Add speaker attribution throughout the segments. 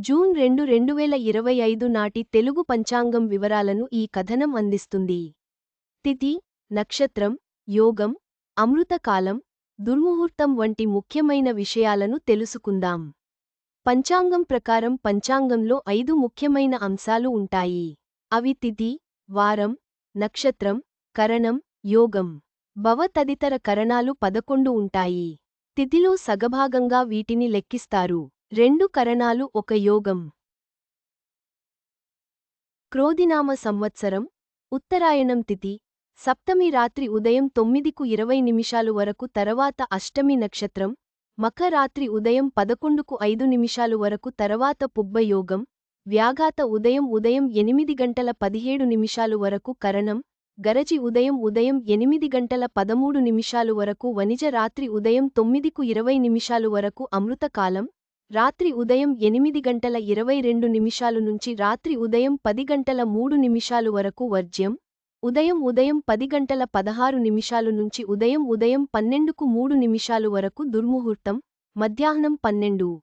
Speaker 1: June రెండు రెండు వేల ఇరవై ఐదు నాటి తెలుగు పంచాంగం వివరాలను ఈ కథనం అందిస్తుంది. తిథి నక్షత్రం యోగం అమృతకాలం దుర్ముహూర్తం వంటి ముఖ్యమైన విషయాలను తెలుసుకుందాం. పంచాంగం ప్రకారం పంచాంగంలో ఐదు ముఖ్యమైన అంశాలు ఉంటాయి. అవి తిథి వారం నక్షత్రం కరణం యోగం. భవ తదితర కరణాలు పదకొండు ఉంటాయి. తిథిలో సగభాగంగా వీటిని లెక్కిస్తారు. రెండు కరణాలు ఒక యోగం. క్రోధినామ సంవత్సరం ఉత్తరాయణం తిథి సప్తమి రాత్రి ఉదయం తొమ్మిదికు ఇరవై నిమిషాలు వరకు తరవాత అష్టమి నక్షత్రం మఖ రాత్రి ఉదయం పదకొండుకు ఐదు నిమిషాలు వరకు తరవాత పుబ్బయోగం వ్యాఘాత ఉదయం ఉదయం ఎనిమిది గంటల పదిహేడు నిమిషాలు వరకు కరణం గరజి ఉదయం ఉదయం ఎనిమిది గంటల పదమూడు నిమిషాలు వరకు వనిజ రాత్రి ఉదయం తొమ్మిదికు ఇరవై నిమిషాలు వరకు అమృతకాలం రాత్రి ఉదయం ఎనిమిది గంటల ఇరవై రెండు నిమిషాలు నుంచి రాత్రి ఉదయం పది గంటల మూడు నిమిషాలు వరకు వర్జ్యం. ఉదయం ఉదయం పది గంటల పదహారు నిమిషాలు నుంచి ఉదయం ఉదయం పన్నెండుకు మూడు నిమిషాలు వరకు దుర్ముహూర్తం. మధ్యాహ్నం పన్నెండు.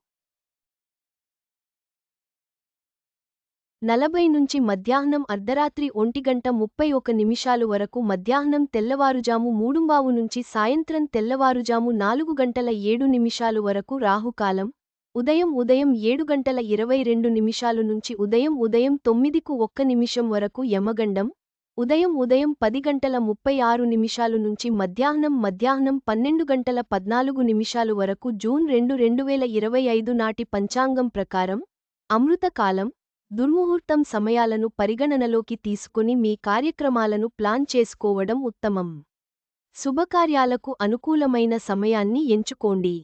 Speaker 1: నలభై నుంచి మధ్యాహ్నం అర్ధరాత్రి ఒంటిగంట ముప్పై ఒక నిమిషాలు వరకు మధ్యాహ్నం తెల్లవారుజాము మూడుంబావు నుంచి సాయంత్రం తెల్లవారుజాము నాలుగు గంటల ఏడు నిమిషాలు వరకు రాహుకాలం. ఉదయం ఉదయం ఏడు గంటల ఇరవై రెండు నిమిషాలు నుంచి ఉదయం ఉదయం తొమ్మిదికు ఒక్క నిమిషం వరకు యమగండం ఉదయం ఉదయం పది గంటల ముప్పై ఆరు నిమిషాలు నుంచి మధ్యాహ్నం మధ్యాహ్నం పన్నెండు గంటల పద్నాలుగు నిమిషాలు వరకు జూన్ రెండు రెండు వేల ఇరవై ఐదు నాటి పంచాంగం ప్రకారం అమృతకాలం దుర్ముహూర్తం సమయాలను పరిగణనలోకి తీసుకుని మీ కార్యక్రమాలను ప్లాన్ చేసుకోవడం ఉత్తమం. శుభకార్యాలకు అనుకూలమైన సమయాన్ని ఎంచుకోండి.